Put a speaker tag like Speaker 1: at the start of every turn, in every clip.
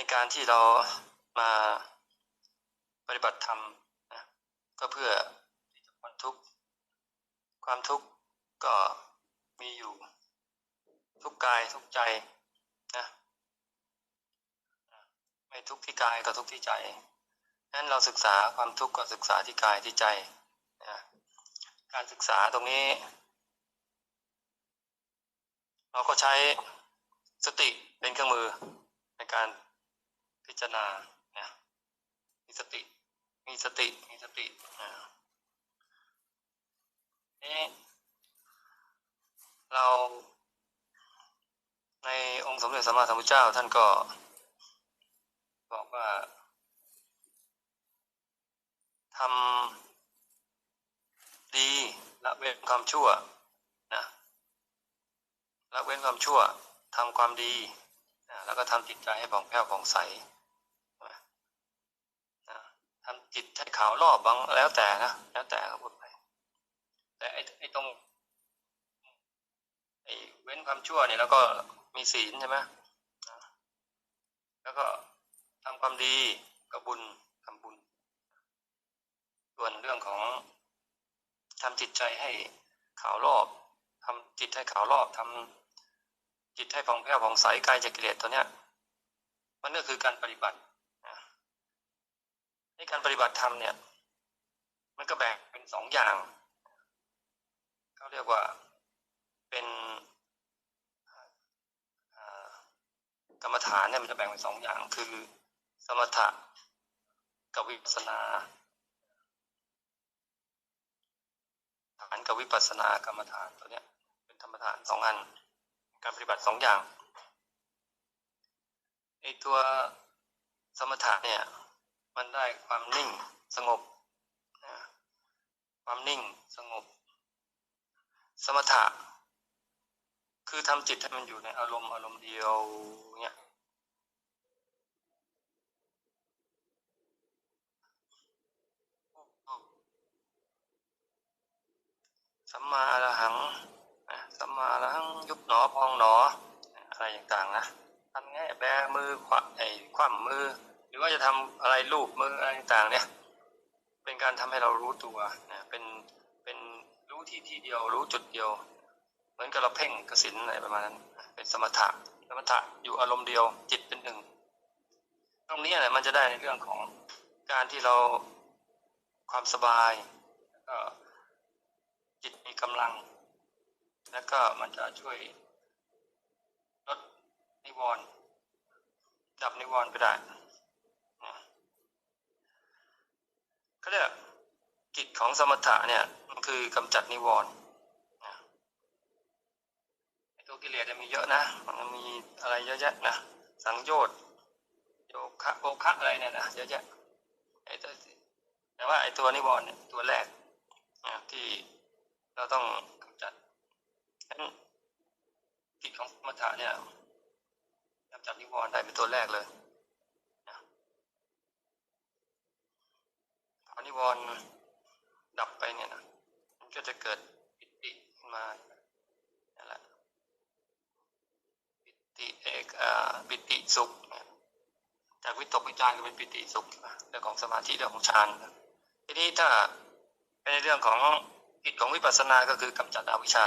Speaker 1: ในการที่เรามาปฏิบัติธรรมนะก็เพื่อที่จะพ้นทุกข์ความทุกข์ก็มีอยู่ทุกกายทุกใจนะไม่ทุกที่กายก็ทุกที่ใจนั้นเราศึกษาความทุกข์ก็ศึกษาที่กายที่ใจนะการศึกษาตรงนี้ เราก็ใช้สติเป็นเครื่องมือในการ พิจารณาเนี่ยมีสติ มีสติ มีสตินะนี่เราในองค์สมเด็จสัมมาสัมพุทธเจ้าท่านก็บอกว่าทำดีละเว้นความชั่วนะละเว้นความชั่วทำความดีนะแล้วก็ทำจิตใจให้ผ่องแผ้วผ่องใส ทำจิตให้ขาวรอบบางแล้วแต่นะแล้วแต่เขาพูดไปแต่ไอ้ไอ้ตรงไอ้เว้นความชั่วเนี่ยแล้วก็มีศีลใช่ไหมแล้วก็ทำความดีก็บุญทำบุญ ส่วนเรื่องของทำจิตใจให้ขาวรอบทำจิตให้ขาวรอบทำจิตให้ผ่องแผ้วผ่องใสกายจากกิเลสตัวเนี้ย มันก็คือการปฏิบัติ ในการปฏิบัติธรรมเนี่ย มันก็แบ่งเป็นสองอย่างเขาเรียกว่าเป็นกรรมฐานเนี่ยมันจะแบ่งเป็นสองอย่าง คือสมถะกับวิปัสสนาฐานกับวิปัสสนากรรมฐานตัวเนี้ยเป็นธรรมฐานสองอัน การปฏิบัติสองอย่างไอตัวสมถะเนี่ย มันได้ความนิ่งสงบนะความนิ่งสงบ สมถะ คือทำจิตให้มันอยู่ในอารมณ์อารมณ์เดียวเนี่ยสัมมาอรหังสัมมาอรหังยุบหนอพองหนอ อะไรต่างๆนะทำไงแบมือขวาไอ้คว่ำมือ หรือว่าจะทำอะไรลูบมืออะไรต่างๆเนี่ย เป็นการทำให้เรารู้ตัวนะเป็นเป็นรู้ที่ที่เดียว รู้จุดเดียว เหมือนกับเราเพ่งกสินอะไรประมาณนั้น เป็นสมถะสมถะอยู่อารมณ์เดียว จิตเป็นหนึ่งตรงนี้แหละมันจะได้ในเรื่องของการที่เราความสบายแล้วก็จิตมีกำลัง แล้วก็มันจะช่วยลดนิวรณ์ดับนิวรณ์ไปได้นะ เขาเรียกกิจของสมถะเนี่ยมันคือกำจัดนิวรณ์นะไอตัวกิเลสเนี่ยมีเยอะนะ มันมีอะไรเยอะแยะนะ สังโยชน์โยคะโอคะอะไรเนี่ยนะเยอะแยะไอ้ตัวแต่ว่าไอ้ตัวนิวรณ์เนี่ยตัวแรกนะที่เราต้องกำจัดนั้นกิจของสมถะเนี่ยกำจัดนิวรณ์ได้เป็นตัวแรกเลยนะพอ นิวรณ์ดับไปเนี่ยนะมันก็จะเกิดปิติขึ้นมานั่นแหละปิติเอกอ่าปิติสุข จากวิตกวิจารก็เป็นปิติสุขเรื่องของสมาธิเรื่องของฌานทีนี้ถ้าเป็นในเรื่องของกิจของวิปัสสนาก็คือกำจัดอวิชชา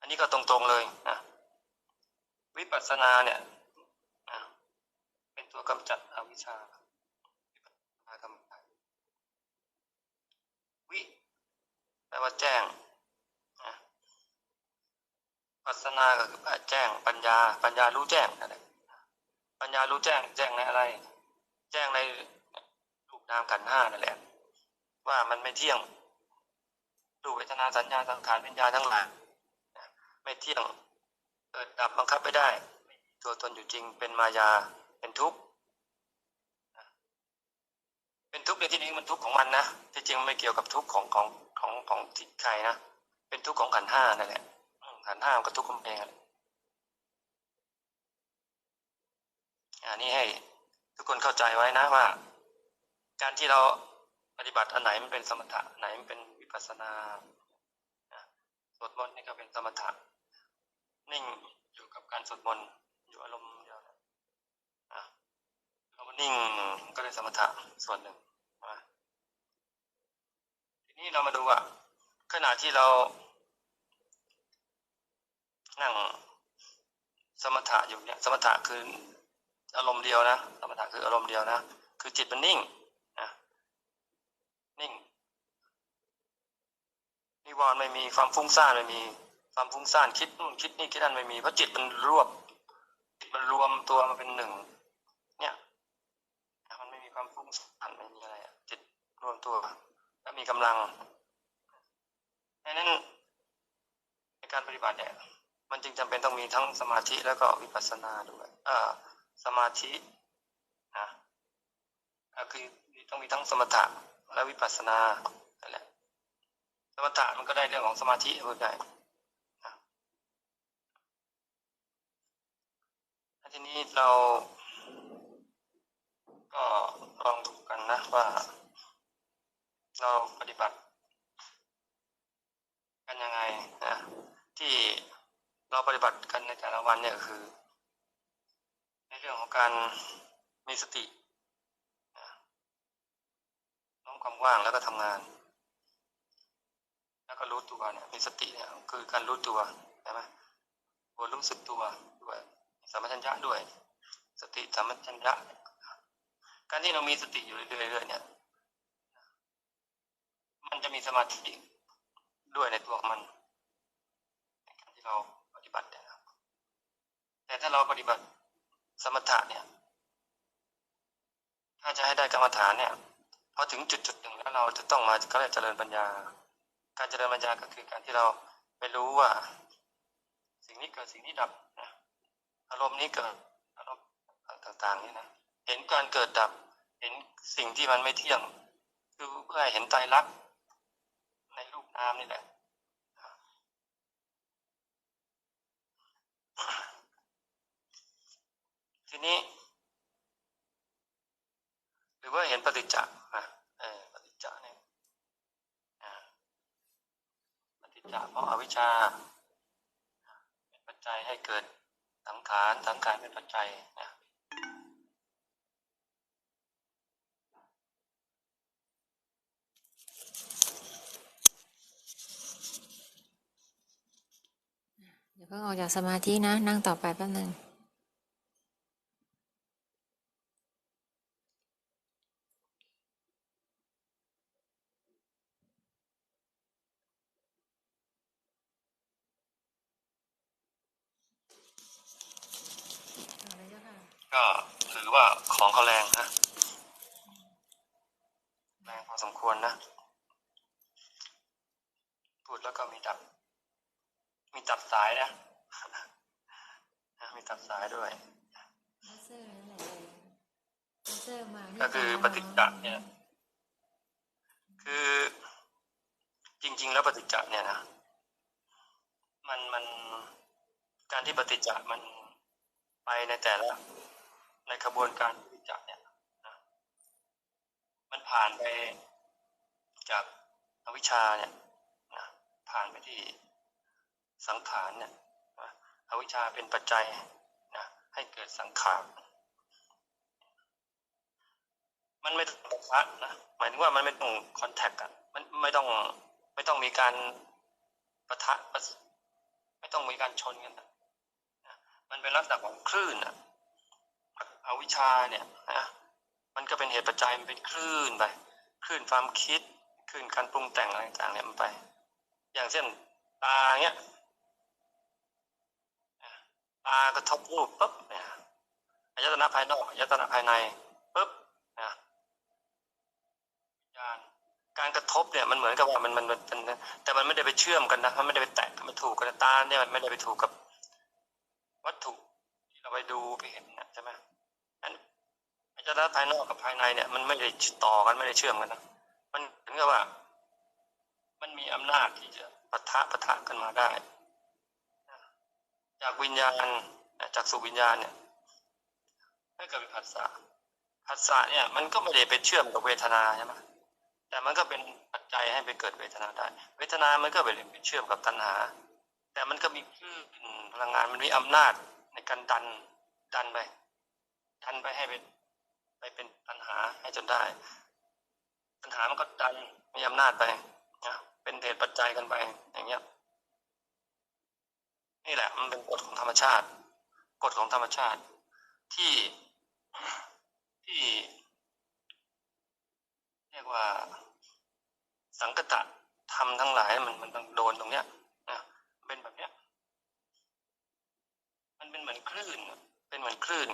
Speaker 1: อันนี้ก็ตรงๆเลยนะวิปัสสนาเนี่ยเป็นตัวกำจัดอวิชชาวิปัสสนากำจัด วิแปลว่าแจ้งปัสนาก็คือแจ้งปัญญา ปัญญารู้แจ้งนั่นแหละปัญญารู้แจ้ง แจ้งในอะไร แจ้งในรูปนามขันห้านั่นแหละ ว่ามันไม่เที่ยงรูปเวทนาสัญญาสังขารวิญญาทั้งหลายไม่เที่ยงเกิดดับบังคับไม่ได้ ตัวตนอยู่จริงเป็นมายาเป็นทุกข์ เป็นทุกข์ในที่นี้มันทุกข์ของมันนะที่จริงไม่เกี่ยวกับทุกข์ของของของของจิตใครนะเป็นทุกข์ของขันห้านั่นแหละขันห้ามันก็ทุกข์ของเองอันนี้ให้ทุกคนเข้าใจไว้นะว่า การที่เราปฏิบัติอันไหนมันเป็นสมถะอันไหนมันเป็นวิปัสสนาสวดมนต์นี่ก็เป็นสมถะนิ่งอยู่กับการสวดมนต์อยู่อารมณ์เดียวนิ่งก็เลยสมถะส่วนหนึ่ง นี้เรามาดูว่าขณะที่เรา นั่งสมถะอยู่เนี่ยสมถะคืออารมณ์เดียวนะสมถะคืออารมณ์เดียวนะคือจิตมันนิ่งนะนิ่งนิวรณ์ไม่มีความฟุ้งซ่านไม่มีความฟุ้งซ่านคิดนู่นคิดนี่คิดนั่นไม่มีเพราะจิตมันรวบจิตมันรวมตัวมาเป็นหนึ่งเนี่ยมันไม่มีความฟุ้งซ่านไม่มีอะไรจิตรวมตัว แล้วมีกำลังดังนั้นในการปฏิบัติเนี่ยมันจึงจำเป็นต้องมีทั้งสมาธิแล้วก็วิปัสสนาด้วยเอ่อสมาธินะก็คือต้องมีทั้งสมถะและวิปัสสนานั่นแหละสมถะมันก็ได้เรื่องของสมาธิพูดได้นะแล้วทีนี้เราก็ลองดูกันนะว่า เราปฏิบัติ กันยังไงนะที่เราปฏิบัติกันในแต่ละวันเนี่ยคือ ในเรื่องของการมีสติน้อมความว่างแล้วก็ทำงาน แล้วก็รู้ตัวเนี่ยมีสติเนี่ยคือการรู้ตัวใช่ไหมตัวรู้สึกตัวด้วยสัมปชัญญะด้วย สติสัมปชัญญะการที่เรามีสติอยู่เรื่อยๆเนี่ย มันจะมีสมาธิด้วยในตัวมันในการที่เราปฏิบัตินะครับ แต่ถ้าเราปฏิบัติสมถะเนี่ย ถ้าจะให้ได้กรรมฐานเนี่ยพอถึงจุดจุดหนึ่งแล้วเราจะต้องมาก็เลยเจริญปัญญา การเจริญปัญญาก็คือการที่เราไปรู้ว่า สิ่งนี้เกิดสิ่งนี้ดับนะอารมณ์นี้เกิดอารมณ์ต่างๆนี่นะเห็นการเกิดดับ เห็นสิ่งที่มันไม่เที่ยง คือเพื่อเห็นใจรักษ นรูปนามนี่แหละทีนี้ หรือว่าเห็นปฏิจจ์นะเออปฏิจจ์เนี่ยปฏิจจ์เพราะอาวิชชา เป็นปัจจัยให้เกิดสังขารสังขารเป็นปัจจัยนะ
Speaker 2: เดี๋ยวเพิ่งออกจากสมาธินะ นั่งต่อไปแป๊บนึง
Speaker 1: ก็ถือว่าของเขาแรงนะ แรงพอสมควรนะ พูดแล้วก็มีดับ มีตัดสายนะนะมีตัดสายด้วยก็คือปฏิจจ์เนี่ย คือจริง ๆ แล้วปฏิจจ์เนี่ยนะมันมันการที่ปฏิจจ์มันไปในแต่ละในขบวนการปฏิจจ์เนี่ยนะมันผ่านไปจากอวิชชาเนี่ยนะผ่านไปที่ สังขารเนี่ยอวิชชาเป็นปัจจัยนะให้เกิดสังขาร มันไม่ต้องปะทะนะหมายถึงว่ามันไม่ต้องคอนแทคกันมันไม่ต้องไม่ต้องมีการปะทะไม่ต้องมีการชนกันนะมันเป็นลักษณะของคลื่นอะอวิชชาเนี่ยนะมันก็เป็นเหตุปัจจัยมันเป็นคลื่นไปคลื่นความคิดคลื่นการปรุงแต่งอะไรต่างๆเนี่ยมันไป อย่างเช่นตาเนี้ย ตากระทบรูปปุ๊บเนี่ยอายตนะภายนอกอายตนะภายในปุ๊บนะวิญญาณการกระทบเนี่ยมันเหมือนกับว่ามันมันมันแต่มันไม่ได้ไปเชื่อมกันนะมันไม่ได้ไปแตะกันไม่ถูกกันตาเนี่ยมันไม่ได้ไปถูกกับ วัตถุที่เราไปดูไปเห็นนะใช่ไหมนั้นอายตนะภายนอกกับภายในเนี่ยมันไม่ได้ต่อกันไม่ได้เชื่อมกันนะมันเหมือนกับว่า มันมีอำนาจที่จะปะทะปะทะกันมาได้ จากวิญญาณจากสุวิญญาณเนี่ยให้เกิดเป็นผัสสะผัสสะเนี่ยมันก็ไม่ได้ไปเชื่อมกับเวทนาใช่ไหมแต่มันก็เป็นปัจจัยให้ไปเกิดเวทนาได้ เวทนามันก็ไปไปเชื่อมกับตัณหา แต่มันก็มีคลื่นพลังงานมันมีอำนาจในการดันดันไปดันไปให้ไปไปเป็นปัญหาให้จนได้ปัญหามันก็ดันมีอำนาจไปนะเป็นเหตุปัจจัยกันไปอย่างเงี้ย นี่แหละ มันเป็นกฎของธรรมชาติกฎของธรรมชาติ ที่ที่ เรียกว่า สังกตะทำทั้งหลายมันมันโดนตรงเนี้ยนะเป็นแบบเนี้ย มันเป็นเหมือนคลื่นเป็นเหมือนคลื่น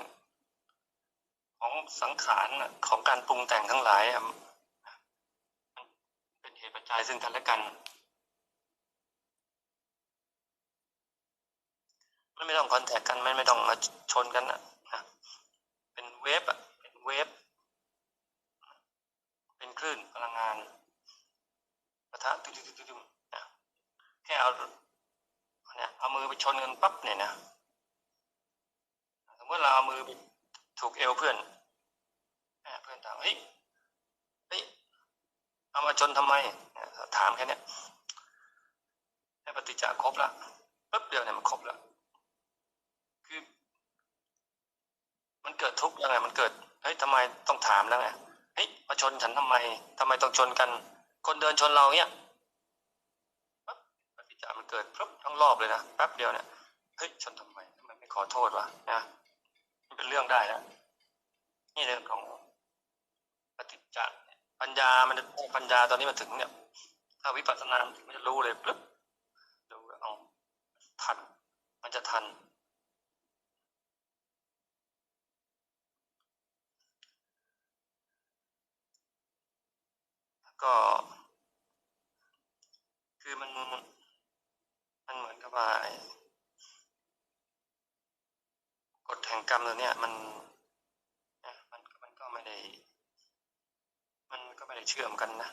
Speaker 1: ของสังขารของการปรุงแต่งทั้งหลายอะมันเป็นเหตุปัจจัยซึ่งกันและกัน มัน ไม่ต้องคอนแทคกันไม่ไม่ต้องมาชนกันนะเป็นเวฟอะเป็นเวฟเป็นคลื่นพลังงานปะทะตึ๊ดๆๆๆนะแค่เอาเนี่ยเอามือไปชนกันปั๊บเนี่ยนะสมมติเราเอามือไปถูกเอวเพื่อนเพื่อนถามเฮ้ยเฮ้ยเอามาชนทำไมถามแค่เนี้ยให้ปฏิจจาครบละปุ๊บเดียวเนี่ยมันครบและคือ มันเกิดทุกข์ยังไงมันเกิดเฮ้ยทำไมต้องถามแล้วไงเฮ้ยมาชนฉันทำไมทำไมต้องชนกัน คนเดินชนเราเนี่ยปั๊บปฏิจจามันเกิดปุ๊บทั้งรอบเลยนะแป๊บเดียวเนี่ยเฮ้ยชนทำไมทำไมไม่ขอโทษวะนะมันเป็นเรื่องได้แล้วนี่เรื่องของปฏิจจ์ปัญญามันจะปัญญาตอนนี้มันถึงเนี่ย ถ้าวิปัสสนามันถึงมันจะรู้เลยปึ๊บดูเอาทันมันจะทัน ก็ คือมันมันเหมือนกับว่ากฎแห่งกรรมตัวเนี้ยมันนะมันมันก็ไม่ได้ มันก็ไม่ได้เชื่อมกันนะ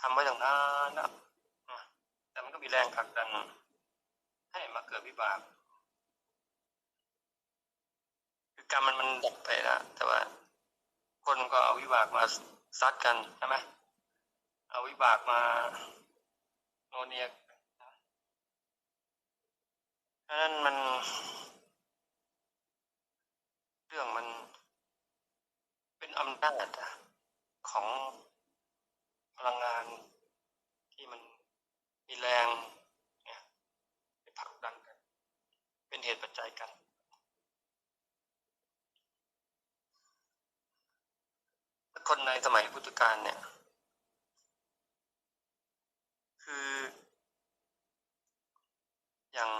Speaker 1: ทำไว้ตั้งนานนะนะแต่มันก็มีแรงผลักดัน ให้มาเกิดวิบากคือกรรมมันมันดับไปแล้วแต่ว่า คนก็เอาวิบากมาซัดกันใช่ไหม เอาวิบากมาโนเนียเพราะนั้นมัน เรื่องมันเป็นอำนาจของพลังงานที่มันมีแรงเนี่ยไปผลักดันกัน เป็นเหตุปัจจัยกันคนในสมัยพุทธกาลเนี่ย คือ อย่าง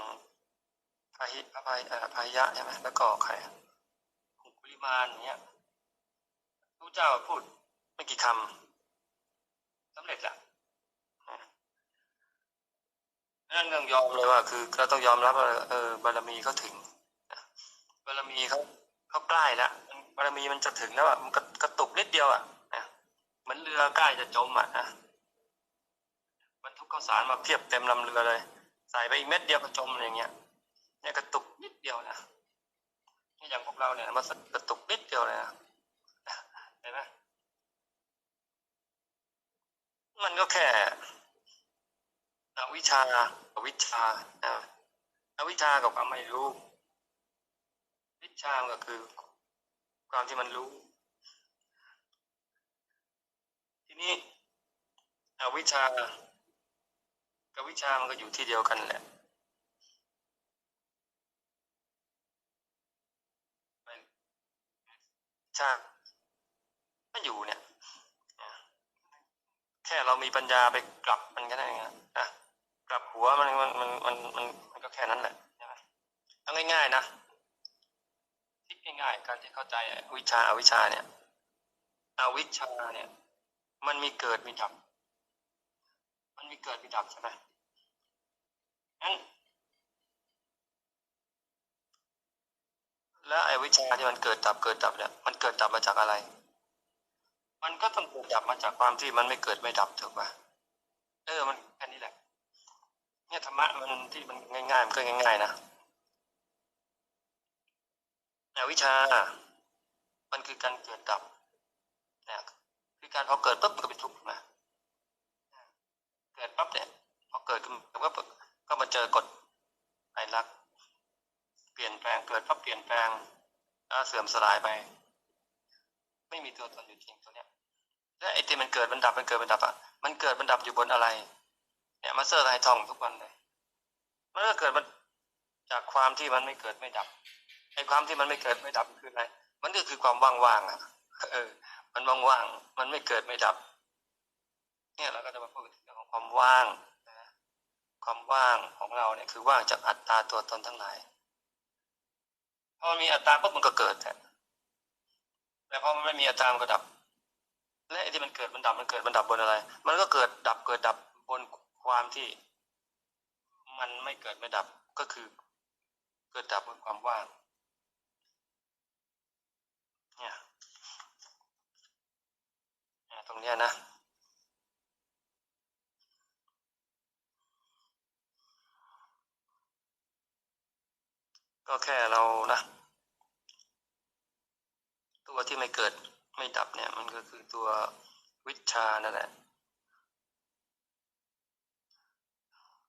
Speaker 1: พาหิพายเอ่อพายะใช่ไหมแล้วก็ใครอะองคุลิมานอย่างเงี้ยพระเจ้าพูดไม่กี่คำสำเร็จละนั่นต้องยอมเลยว่า คือเราต้องยอมรับว่าเออบารมีเขาถึงบารมีเขาเขาใกล้แล้วบารมีมันจะถึงแล้วอะมันกระกระตุกนิดเดียวอะนะเหมือนเรือใกล้จะจมอะนะ บรรทุกข้าวสารมาเพียบเต็มลำเรือเลย ใส่ไปอีกเม็ดเดียวก็จมอะไรอย่างเงี้ยเนี่ยกระตุกนิดเดียวนะนี่อย่างพวกเราเนี่ยมันกระตุกนิดเดียวเลยนะเห็นไหมมันก็แค่อวิชากับวิชานะอวิชากับความไม่รู้ วิชาก็คือ ความที่มันรู้ ทีนี้อวิชา กับวิชามันก็อยู่ที่เดียวกันแหละชาไม่อยู่เนี่ย แค่เรามีปัญญาไปกลับมันก็ได้ไงนะกลับหัวมันมันมันมันมันมันก็แค่นั้นแหละใช่ไหมเอาง่ายๆนะคิดง่ายๆการที่เข้าใจวิชาอาวิชาเนี่ยอวิชาเนี่ย มันมีเกิดมีดับ มีเกิดมีดับใช่ไหมงั้นแล้วไอ้วิชาที่มันเกิดดับเกิดดับเนี่ยมันเกิดดับมาจากอะไร มันก็ต้องเกิดดับมาจากความที่มันไม่เกิดไม่ดับถูกป่ะเออมันแค่นี้แหละ เนี่ยธรรมะมันที่มันง่ายๆมันก็ง่ายๆนะอวิชชา มันคือการเกิดดับเนี่ยคือการพอเกิดปุ๊บมันก็เป็นทุกข์นะ เกิดปั๊บเนี่ยพอเกิดขึ้นก็ก็มาเจอกฎไตรลักษณ์เปลี่ยนแปลงเกิดปั๊บเปลี่ยนแปลงแล้วเสื่อมสลายไป ไม่มีตัวตนอยู่จริงตัวเนี้ยและไอ้ที่มันเกิดมันดับมันเกิดมันดับอะมันเกิดมันดับอยู่บนอะไร เนี่ยมาเซอร์ไทยทองทุกวันเลยมันก็เกิดมันจากความที่มันไม่เกิดไม่ดับไอ้ความที่มันไม่เกิดไม่ดับคืออะไรมันก็คือความว่างๆอะเออ มันว่างๆมันไม่เกิดไม่ดับ เนี่ยเราก็จะมาพูด ความว่างนะความว่างของเราเนี่ยคือว่างจากอัตตาตัวตนทั้งหลายพอมันมีอัตตาปุ๊บมันก็เกิดแหละแต่พอมันไม่มีอัตตามันก็ดับ และไอ้ที่มันเกิดมันดับมันเกิดมันดับบนอะไร มันก็เกิดดับเกิดดับบนความที่ มันไม่เกิดไม่ดับก็คือ เกิดดับบนความว่าง เนี่ยตรงเนี้ยนะ ก็แค่เรานะ ตัวที่ไม่เกิดไม่ดับเนี่ย มันก็คือตัววิชานั่นแหละ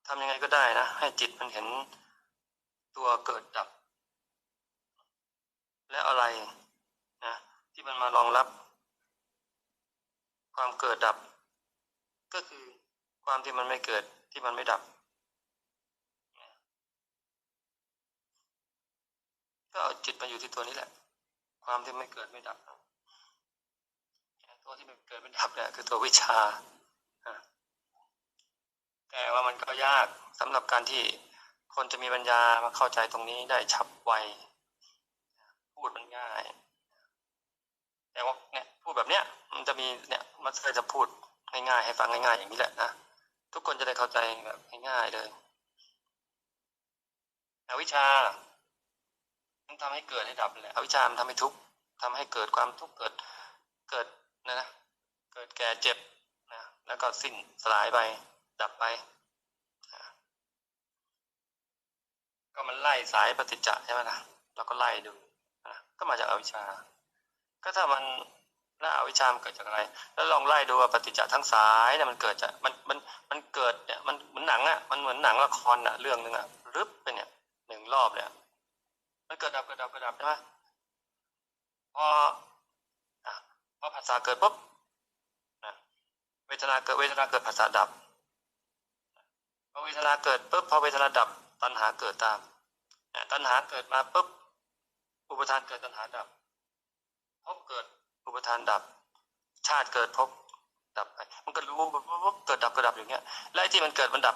Speaker 1: ทำยังไงก็ได้นะ ให้จิตมันเห็นตัวเกิดดับ และอะไรนะที่มันมารองรับ ความเกิดดับ ก็คือความที่มันไม่เกิดที่มันไม่ดับ ก็เอาจิตมาอยู่ที่ตัวนี้แหละ ความที่ไม่เกิดไม่ดับตัวที่ไม่เกิดไม่ดับเนี่ยคือตัววิชา แต่ว่ามันก็ยากสำหรับการที่คนจะมีปัญญามาเข้าใจตรงนี้ได้ฉับไว พูดมันง่าย แต่ว่าเนี่ยพูดแบบเนี้ยมันจะมีเนี่ยมันเคยจะพูดง่ายๆให้ฟังง่ายๆอย่างนี้แหละนะทุกคนจะได้เข้าใจแบบง่ายๆเลยวิชา มันทำให้เกิดให้ดับแหละอวิชชามันทำให้ทุกข์ทำให้เกิดความทุกข์เกิดเกิดนะนะเกิดแก่เจ็บนะแล้วก็สิ้นสลายไปดับไปก็มันไล่สายปฏิจจะใช่ไหมล่ะเราก็ไล่ดูนะก็มาจากอวิชชา ก็ถ้ามันแล้วอวิชชามันเกิดจากอะไร แล้วลองไล่ดูว่าปฏิจจะทั้งสายเนี่ยมันเกิดจากมันมันมันเกิดเนี่ยมันเหมือนหนังอะมันเหมือนหนังละครอะเรื่องหนึ่งอะรึบไปเนี่ยหนึ่งรอบเนี่ย มันเกิดดับเกิดดับเกิดดับใช่ไหมพอพอภาษาเกิดปุ๊บเวทนาเกิดเวทนาเกิดภาษาดับพอเวทนาเกิดปุ๊บพอเวทนาดับตัณหาเกิดตามตัณหาเกิดมาปุ๊บอุปทานเกิดตัณหาดับภพเกิดอุปทานดับ ชาติเกิดภพดับไปมันก็รู้ปุ๊บปุ๊บเกิดดับเกิดดับอย่างเงี้ยและที่มันเกิดมันดับ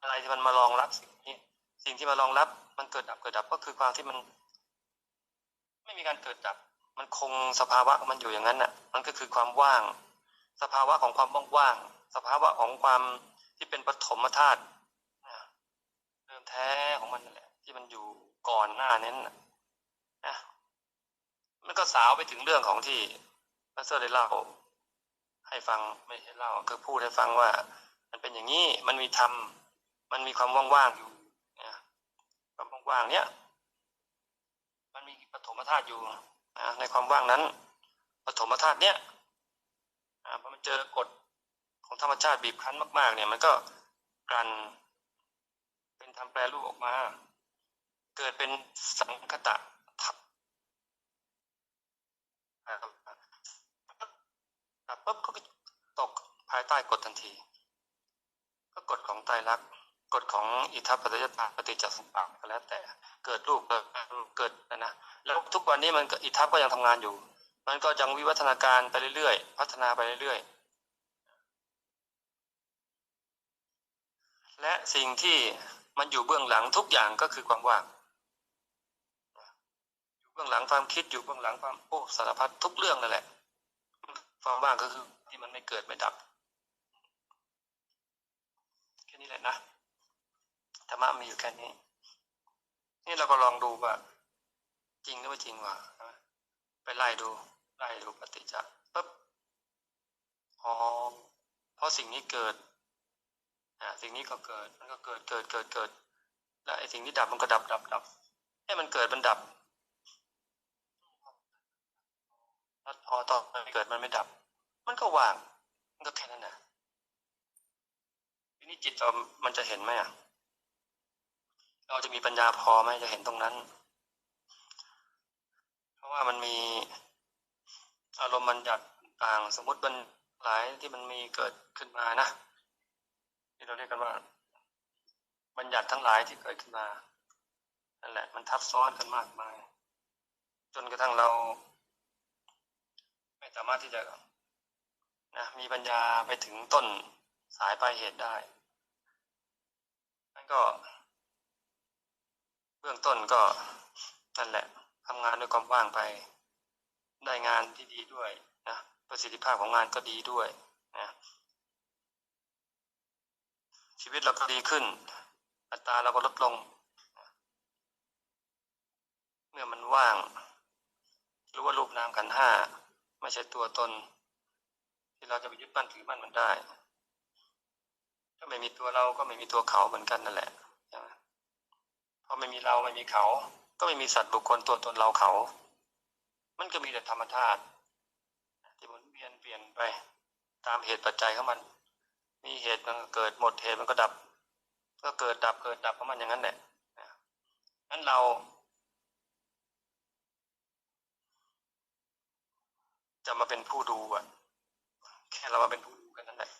Speaker 1: อะไรที่มันมารองรับสิ่งนี้สิ่งที่มารองรับ มันเกิดดับเกิดดับก็คือความที่มัน ไม่มีการเกิดดับ มันคงสภาวะมันอยู่อย่างนั้นน่ะ มันก็คือความว่าง สภาวะของความว่างๆสภาวะของความที่เป็นปฐมธาตุเริ่มแท้ของมันนั่นแหละ ที่มันอยู่ก่อนหน้านั้นน่ะนะมันก็สาวไปถึงเรื่องของที่พระเซอร์ได้เล่าให้ฟังไม่ใช่เล่าคือพูดให้ฟังว่า มันเป็นอย่างนี้มันมีธรรมมันมีความว่างๆอยู่ ว่างเนี้ยมันมีปฐมธาตุอยู่ในความว่างนั้นปฐมธาตุเนี้ยพอมันเจอกฎของธรรมชาติบีบคั้นมาก ๆ เนี่ยมันก็กลั่นเป็นทำแปรรูปออกมา เกิดเป็นสังคตะทับปุ๊บก็ตกภายใต้กฎทันที ก็กฎของไตรลักษณ์ กฎของอิทัปปัจจยตาปฏิจจสมุปบาทก็แล้วแต่เกิดรูปเกิดนามเกิดนะนะแล้วทุกวันนี้มันอิทัปก็ยังทำงานอยู่ มันก็ยังวิวัฒนาการไปเรื่อยๆ พัฒนาไปเรื่อยๆ และสิ่งที่มันอยู่เบื้องหลังทุกอย่างก็คือความว่างอยู่เบื้องหลังความคิดอยู่เบื้องหลังความโอ้สารพัดทุกเรื่องนั่นแหละ ความว่างก็คือที่มันไม่เกิดไม่ดับแค่นี้แหละนะ ธรรมะมีอยู่แค่นี้ นี่เราก็ลองดูว่า จริงหรือไม่จริงวะไปไล่ดูไล่ดูปฏิจจ์ปุ๊บอ๋อเพราะสิ่งนี้เกิดอ่าสิ่งนี้ก็เกิดมันก็เกิดเกิดเกิดเกิด แล้วไอ้สิ่งที่ดับมันก็ดับดับดับให้มันเกิดมันดับแล้วพอต่อมันเกิดมันไม่ดับ มันก็ว่าง มันก็แค่นั้นนะทีนี้จิตเรามันจะเห็นไหมอะ เราจะมีปัญญาพอไหมจะเห็นตรงนั้น เพราะว่ามันมีอารมณ์บัญญัติต่างสมมติบัญหลายที่มันมีเกิดขึ้นมานะที่เราเรียกกันว่า บัญญัติทั้งหลายที่เกิดขึ้นมานั่นแหละ มันทับซ้อนกันมากมาย จนกระทั่งเรา ไม่สามารถที่จะนะมีปัญญาไปถึงต้นสายปลายเหตุได้นั่นก็ บื้องต้นก็นั่นแหละทำงานด้วยความว่างไป ได้งานที่ดีด้วยนะประสิทธิภาพของงานก็ดีด้วยนะชีวิตเราก็ดีขึ้น อัตราเราก็ลดลง เมื่อมันว่าง รู้ว่ารูปนามขันห้าไม่ใช่ตัวตน ที่เราจะไปยึดมั่นถือมั่นมันได้ ถ้าไม่มีตัวเราก็ไม่มีตัวเขาเหมือนกันนั่นแหละ ใช่ไหมพอไม่มีเราไม่มีเขา ก็ไม่มีสัตว์บุคคลตัวตนเราเขา มันก็มีแต่ธรรมชาติที่หมุนเวียนเปลี่ยนไป ตามเหตุปัจจัยของมัน มีเหตุมันก็เกิดหมดเหตุมันก็ดับ ก็เกิดดับเกิดดับของมันอย่างนั้นแหละนั้นเราจะมาเป็นผู้ดูอะแค่เรามาเป็นผู้ดูกันนั่นแหละ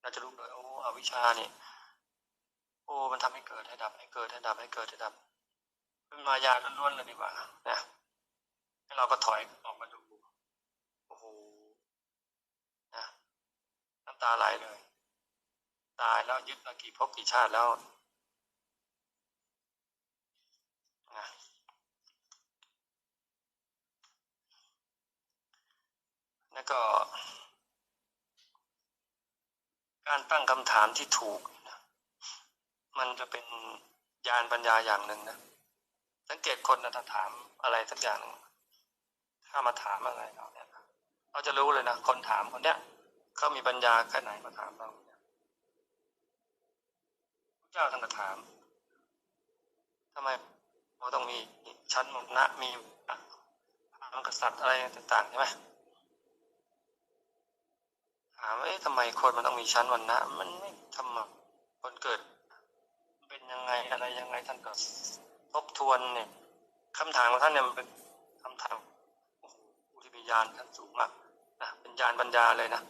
Speaker 1: เราจะรู้เลยโอ้อวิชชาเนี่ย โอ้มันทำให้เกิดให้ดับให้เกิดให้ดับให้เกิดให้ดับเป็นมายาล้วนๆเลยดีกว่านะให้เราก็ถอยออกมาดูโอ้โหนะน้ำตาไหลเลย ตายแล้วยึดมากี่ภพกี่ชาติแล้วนะแล้วก็ การตั้งคำถามที่ถูก มันจะเป็นญาณปัญญาอย่างหนึ่งนะสังเกตคนนะถ้าถามอะไรสักอย่างหนึ่งถ้ามาถามอะไรเราเนี่ยเราจะรู้เลยนะคนถามคนเนี้ยเขามีปัญญาแค่ไหนมาถามเราเนี่ยพระเจ้าท่านก็ถามทำไมเราต้องมีชั้นมรณะมีพระกษัตริย์อะไรต่างๆใช่ไหมถามว่าทำไมคนมันต้องมีชั้นวันนะมันไม่ทำไมคนเกิด ยังไงอะไรยังไงท่านก็ทบทวนเนี่ยคำถามของท่านเนี่ยมันเป็นคำถามอุที่มีญาณท่านสูงมากนะเป็นญาณปัญญาเลยนะ